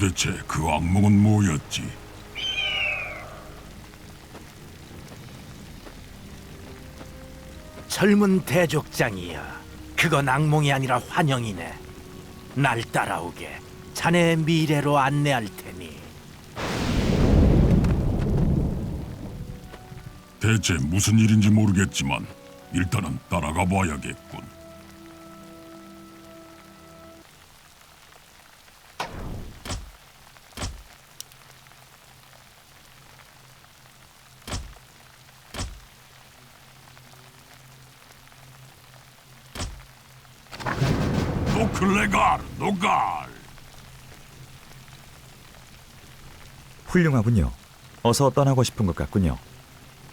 도대체 그 악몽은 뭐였지? 젊은 대족장이야. 그건 악몽이 아니라 환영이네. 날 따라오게. 자네의 미래로 안내할 테니. 대체 무슨 일인지 모르겠지만 일단은 따라가 봐야겠군. 노 클레갈, 노갈. 훌륭하군요. 어서 떠나고 싶은 것 같군요.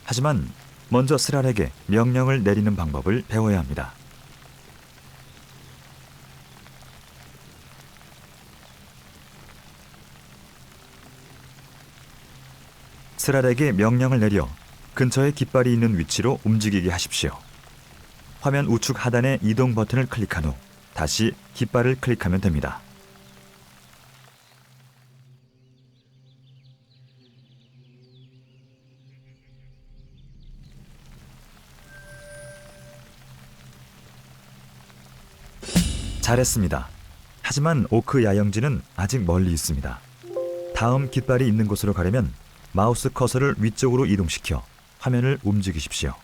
하지만 먼저 스랄에게 명령을 내리는 방법을 배워야 합니다. 스랄에게 명령을 내려 근처에 깃발이 있는 위치로 움직이게 하십시오. 화면 우측 하단의 이동 버튼을 클릭한 후 다시 깃발을 클릭하면 됩니다. 잘했습니다. 하지만 오크 야영지는 아직 멀리 있습니다. 다음 깃발이 있는 곳으로 가려면 마우스 커서를 위쪽으로 이동시켜 화면을 움직이십시오.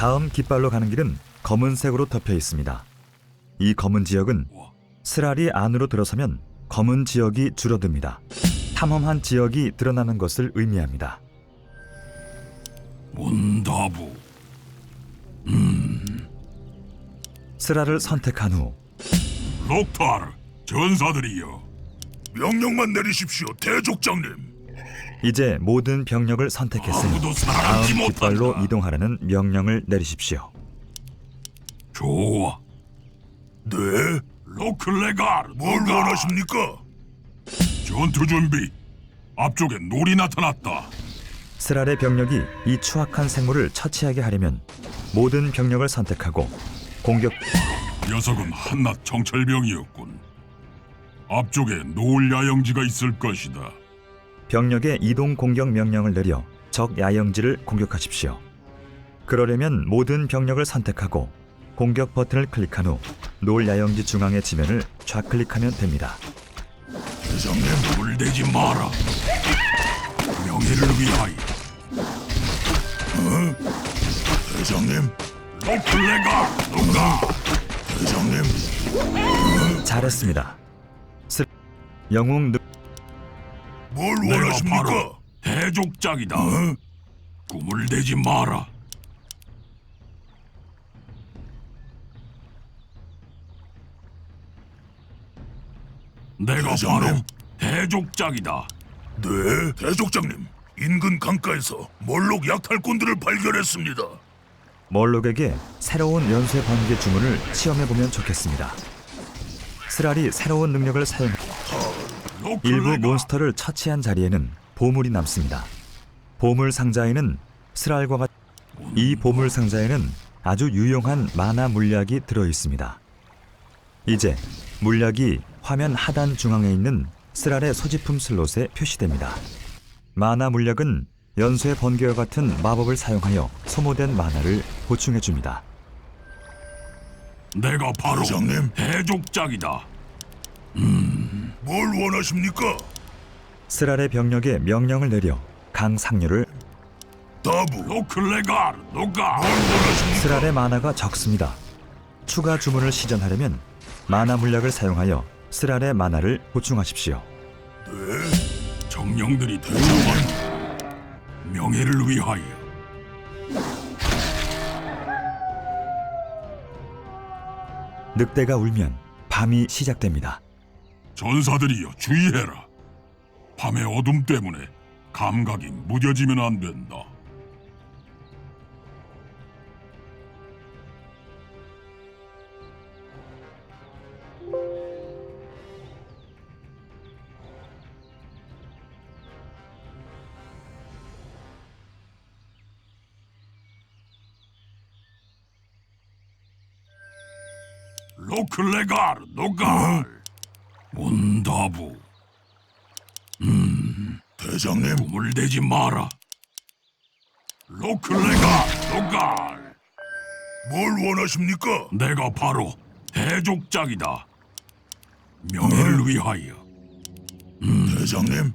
다음 깃발로 가는 길은 검은색으로 덮여 있습니다. 이 검은 지역은 스랄이 안으로 들어서면 검은 지역이 줄어듭니다. 탐험한 지역이 드러나는 것을 의미합니다. 문다부. 스랄을 선택한 후 록타르, 전사들이여. 명령만 내리십시오, 대족장님. 이제 모든 병력을 선택했으니 아무도 다음 깃발로 못한다. 이동하라는 명령을 내리십시오. 좋아. 네? 로클레갈, 뭘 원하십니까? 전투 준비. 앞쪽에 놀이 나타났다. 스랄의 병력이 이 추악한 생물을 처치하게 하려면 모든 병력을 선택하고 공격 녀석은 한낱 정찰병이었군. 앞쪽에 노을 야영지가 있을 것이다. 병력의 이동 공격 명령을 내려 적 야영지를 공격하십시오. 그러려면 모든 병력을 선택하고 공격 버튼을 클릭한 후 노을 야영지 중앙의 지면을 좌클릭하면 됩니다. 대장님, 물대지 마라. 명예를 위하여. 어? 대장님, 로클레갈, 누가? 대장님, 잘했습니다. 스... 영웅 느... 뭘 원하십니까? 대족장이다. 꿈을 대지 마라. 내가 바로 대족장이다. 네, 대족장님. 인근 강가에서 몰록 약탈꾼들을 발견했습니다. 멀록에게 새로운 연쇄 번개 주문을 시험해 보면 좋겠습니다. 스랄이 새로운 능력을 사용 일부 몬스터를 처치한 자리에는 보물이 남습니다. 보물 상자에는 스랄과 같... 이 보물 상자에는 아주 유용한 마나 물약이 들어 있습니다. 이제 물약이 화면 하단 중앙에 있는 스랄의 소지품 슬롯에 표시됩니다. 마나 물약은 연쇄 번개와 같은 마법을 사용하여 소모된 마나를 보충해 줍니다. 내가 바로 대장님 대족장이다. 음, 뭘 원하십니까? 스랄의 병력에 명령을 내려 강 상류를 다부? 뭘 원하십니까? 스랄의 마나가 적습니다. 추가 주문을 시전하려면 마나 물약을 사용하여 스랄의 마나를 보충하십시오. 정령들이 대장만 명예를 위하여. 늑대가 울면 밤이 시작됩니다. 전사들이여 주의해라. 밤의 어둠 때문에 감각이 무뎌지면 안 된다. 로클레갈 노갈 문다부. 음 대장님. 꿈을 대지 마라. 로클레갈 노갈. 뭘 원하십니까? 내가 바로 대족장이다. 명예를 위하여. 음, 대장님.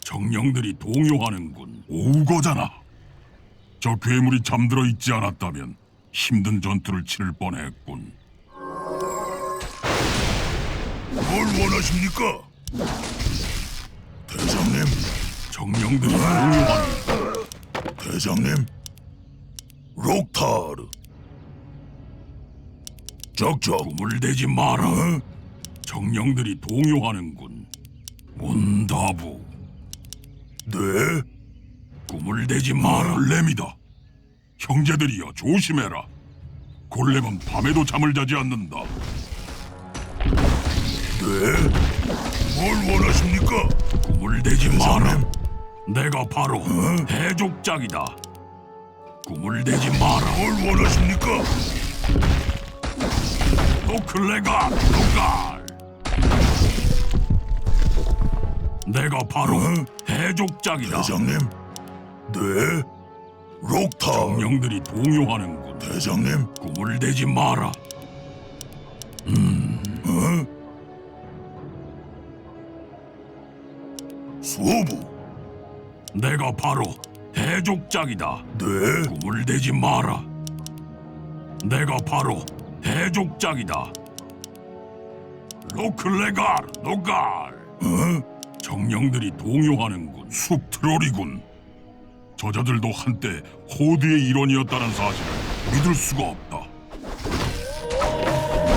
정령들이 동요하는군. 오거잖아. 저 괴물이 잠들어 있지 않았다면 힘든 전투를 치를 뻔했군 뭘 원하십니까? 대장님 정령들이 동요하는 대장님 록타르. 적적 꿈을 대지 마라. 정령들이 동요하는군. 문다부. 네? 꿈을 대지 마라. 골렘이다. 형제들이여 조심해라. 골렘은 밤에도 잠을 자지 않는다. 네? 뭘 원하십니까? 꿈을 대지 마라. 내가 바로 대족장이다. 꿈을 대지 마라. 뭘 원하십니까? 노클레가 노갈. 내가 바로 대족장이다. 대장님, 네? 록타. 정령들이 동요하는군. 대장님, 꿈을 대지 마라. 수호부. 내가 바로 대족장이다. 네? 꿈을 대지 마라. 내가 바로 대족장이다. 로클레갈 노갈. 어? 정령들이 동요하는군. 숲 트롤이군. 저자들도 한때 호드의 일원이었다는 사실을 믿을 수가 없다.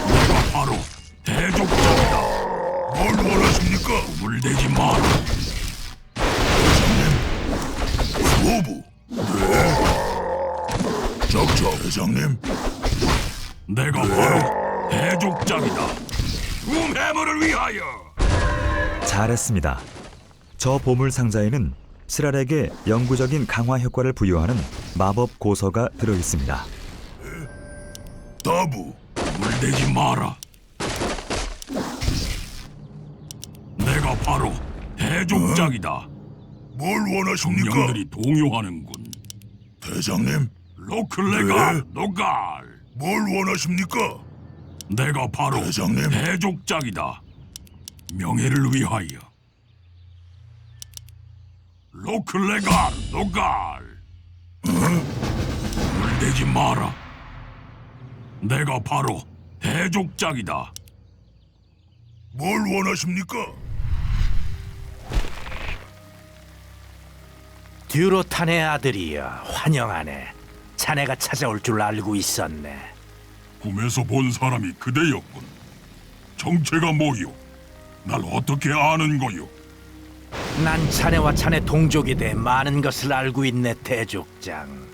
내가 바로 대족장이다. 뭘 원하십니까? 꿈을 대지 마라. 소부. 네. 적적 대장님. 내가 바로 대족장이다. um해물을 위하여. 잘했습니다. 저 보물 상자에는 스랄에게 영구적인 강화 효과를 부여하는 마법 고서가 들어 있습니다. 다부. 꿈을 대지 마라. 내가 바로 대족장이다. 뭘 원하십니까? 정령들이 동요하는군. 대장님, 로클레가 노갈. 뭘 원하십니까? 내가 바로 대장님. 대족장이다. 명예를 위하여. 로클레가 노갈. 물대지 마라. 내가 바로 대족장이다. 뭘 원하십니까? 듀로탄의 아들이여 환영하네. 자네가 찾아올 줄 알고 있었네. 꿈에서 본 사람이 그대였군. 정체가 뭐요? 날 어떻게 아는 거요? 난 자네와 자네 동족에 대해 많은 것을 알고 있네, 대족장.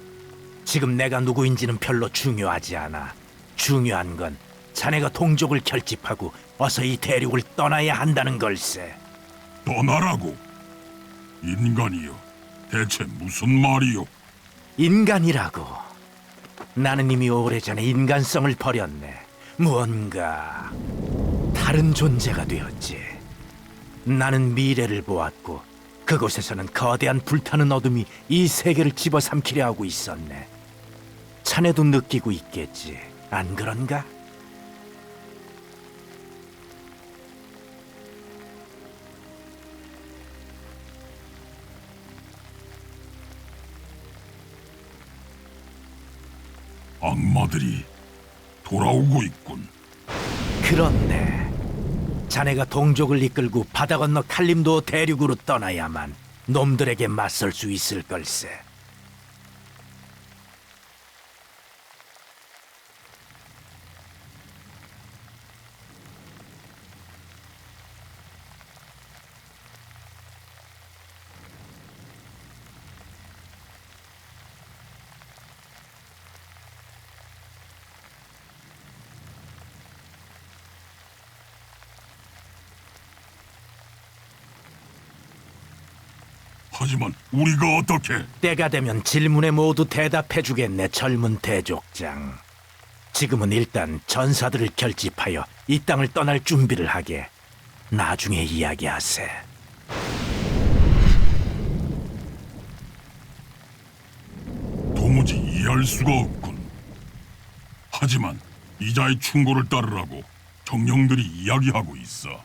지금 내가 누구인지는 별로 중요하지 않아. 중요한 건 자네가 동족을 결집하고 어서 이 대륙을 떠나야 한다는 걸세. 떠나라고. 인간이여, 대체 무슨 말이요? 인간이라고. 나는 이미 오래전에 인간성을 버렸네. 무언가 다른 존재가 되었지. 나는 미래를 보았고 그곳에서는 거대한 불타는 어둠이 이 세계를 집어삼키려 하고 있었네. 자네도 느끼고 있겠지. 안 그런가? 악마들이 돌아오고 있군. 그렇네. 자네가 동족을 이끌고 바다 건너 칼림도 대륙으로 떠나야만 놈들에게 맞설 수 있을 걸세. 하지만 우리가 어떻게? 때가 되면 질문에 모두 대답해 주겠네, 젊은 대족장. 지금은 일단 전사들을 결집하여 이 땅을 떠날 준비를 하게. 나중에 이야기하세. 도무지 이해할 수가 없군. 하지만 이자의 충고를 따르라고 정령들이 이야기하고 있어.